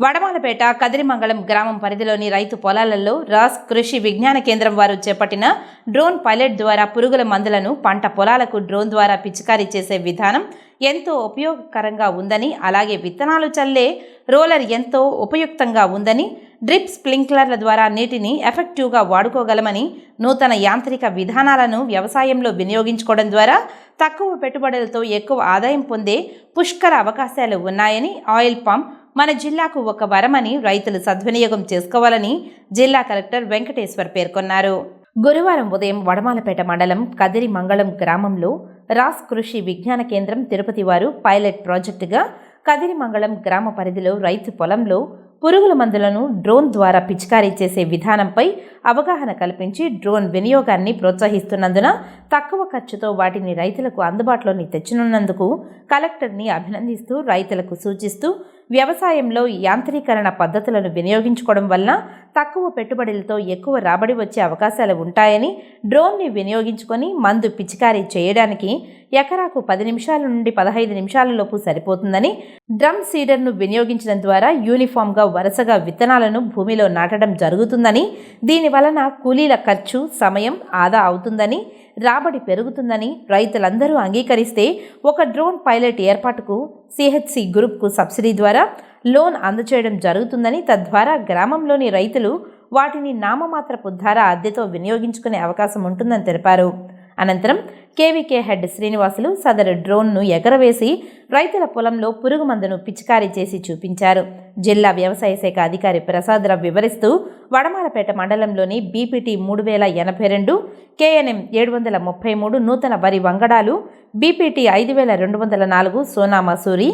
వడమాలపేట కదిరిమంగళం గ్రామం పరిధిలోని రైతు పొలాలలో రాస్ కృషి విజ్ఞాన కేంద్రం వారు చేపట్టిన డ్రోన్ పైలట్ ద్వారా పురుగుల మందులను పంట పొలాలకు డ్రోన్ ద్వారా పిచికారీ చేసే విధానం ఎంతో ఉపయోగకరంగా ఉందని అలాగే విత్తనాలు చల్లే రోలర్ ఎంతో ఉపయుక్తంగా ఉందని డ్రిప్ స్ప్రింక్లర్ల ద్వారా నీటిని ఎఫెక్టివ్గా వాడుకోగలమని నూతన యాంత్రిక విధానాలను వ్యవసాయంలో వినియోగించుకోవడం ద్వారా తక్కువ పెట్టుబడులతో ఎక్కువ ఆదాయం పొందే పుష్కర అవకాశాలు ఉన్నాయని ఆయిల్ పంప్ మన జిల్లాకు ఒక వరమని రైతులు సద్వినియోగం చేసుకోవాలని జిల్లా కలెక్టర్ వెంకటేశ్వర్ పేర్కొన్నారు. గురువారం ఉదయం వడమాలపేట మండలం కదిరి మంగళం గ్రామంలో రాస్ కృషి విజ్ఞాన కేంద్రం తిరుపతి వారు పైలట్ ప్రాజెక్టుగా కదిరి మంగళం గ్రామ పరిధిలో రైతు పొలంలో పురుగుల మందులను డ్రోన్ ద్వారా పిచికారీ చేసే విధానంపై అవగాహన కల్పించి డ్రోన్ వినియోగాన్ని ప్రోత్సహిస్తున్నందున తక్కువ ఖర్చుతో వాటిని రైతులకు అందుబాటులోని తెచ్చనున్నందుకు కలెక్టర్ని అభినందిస్తూ రైతులకు సూచిస్తూ వ్యవసాయంలో యాంత్రీకరణ పద్ధతులను వినియోగించుకోవడం వలన తక్కువ పెట్టుబడులతో ఎక్కువ రాబడి వచ్చే అవకాశాలు ఉంటాయని డ్రోన్ని వినియోగించుకొని మందు పిచికారీ చేయడానికి ఎకరాకు పది నిమిషాల నుండి పదహైదు నిమిషాలలోపు సరిపోతుందని డ్రమ్ సీడర్ను వినియోగించడం ద్వారా యూనిఫామ్గా వరుసగా విత్తనాలను భూమిలో నాటడం జరుగుతుందని దీని వలన కూలీల ఖర్చు సమయం ఆదా అవుతుందని రాబడి పెరుగుతుందని రైతులందరూ అంగీకరిస్తే ఒక డ్రోన్ పైలట్ ఏర్పాటుకు సిహెచ్సి గ్రూప్కు సబ్సిడీ ద్వారా లోన్ అందచేయడం జరుగుతుందని తద్వారా గ్రామంలోని రైతులు వాటిని నామమాత్రపు ధర అద్దెతో వినియోగించుకునే అవకాశం ఉంటుందని తెలిపారు. అనంతరం కేవీకే హెడ్ శ్రీనివాసులు సదరు డ్రోన్ను ఎగరవేసి రైతుల పొలంలో పురుగు మందును పిచికారీ చేసి చూపించారు. జిల్లా వ్యవసాయ శాఖ అధికారి ప్రసాదరావు వివరిస్తూ వడమాలపేట మండలంలోని బీపీటీ మూడు వేల ఎనభై రెండు కేఎన్ఎం ఏడు వందల ముప్పై మూడు నూతన వరి వంగడాలు బీపీటీ ఐదు వేల రెండు వందల నాలుగు సోనా మసూరి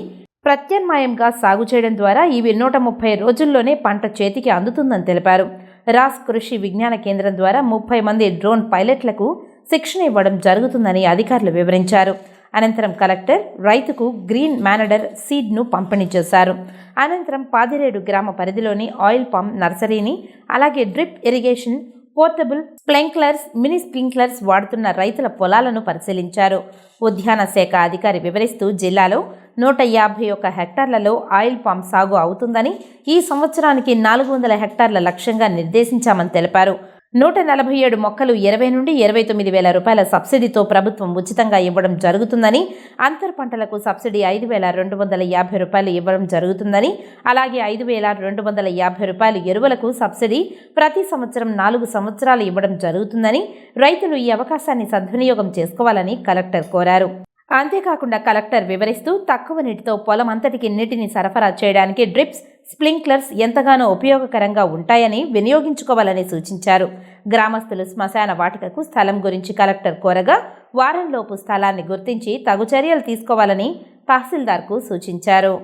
ప్రత్యామ్నాయంగా సాగు చేయడం ద్వారా ఇవి నూట ముప్పై రోజుల్లోనే పంట చేతికి అందుతుందని తెలిపారు. రాస్ కృషి విజ్ఞాన కేంద్రం ద్వారా ముప్పై మంది డ్రోన్ పైలట్లకు శిక్షణ ఇవ్వడం జరుగుతుందని అధికారులు వివరించారు. అనంతరం కలెక్టర్ రైతుకు గ్రీన్ మేనడర్ సీడ్ను పంపిణీ చేశారు. అనంతరం పాదిరేడు గ్రామ పరిధిలోని ఆయిల్ పంప్ నర్సరీని అలాగే drip irrigation portable sprinklers mini sprinklers వాడుతున్న రైతుల పొలాలను పరిశీలించారు. ఉద్యాన శాఖ అధికారి వివరిస్తూ జిల్లాలో నూట యాభై ఒక్క హెక్టార్లలో ఆయిల్ పామ్ సాగు అవుతుందని ఈ సంవత్సరానికి నాలుగు వందల హెక్టార్ల లక్ష్యంగా నిర్దేశించామని తెలిపారు. నూట నలభై ఏడు మొక్కలు ఇరవై నుండి ఇరవై తొమ్మిది వేల రూపాయల సబ్సిడీతో ప్రభుత్వం ఉచితంగా ఇవ్వడం జరుగుతుందని అంతర్ పంటలకు సబ్సిడీ ఐదు వేల రెండు వందల యాభై రూపాయలు ఇవ్వడం జరుగుతుందని అలాగే ఐదు వేల రెండు వందల యాభై రూపాయలు ఎరువులకు సబ్సిడీ ప్రతి సంవత్సరం నాలుగు సంవత్సరాలు ఇవ్వడం జరుగుతుందని రైతులు ఈ అవకాశాన్ని సద్వినియోగం చేసుకోవాలని కలెక్టర్ కోరారు. అంతేకాకుండా కలెక్టర్ వివరిస్తూ తక్కువ నీటితో పొలం అంతటికి నీటిని సరఫరా చేయడానికి డ్రిప్స్ స్ప్రింక్లర్స్ ఎంతగానో ఉపయోగకరంగా ఉంటాయని వినియోగించుకోవాలని సూచించారు. గ్రామస్తులు శ్మశాన వాటికకు స్థలం గురించి కలెక్టర్ కోరగా వారంలోపు స్థలాన్ని గుర్తించి తగు చర్యలు తీసుకోవాలని తహసీల్దార్కు సూచించారు.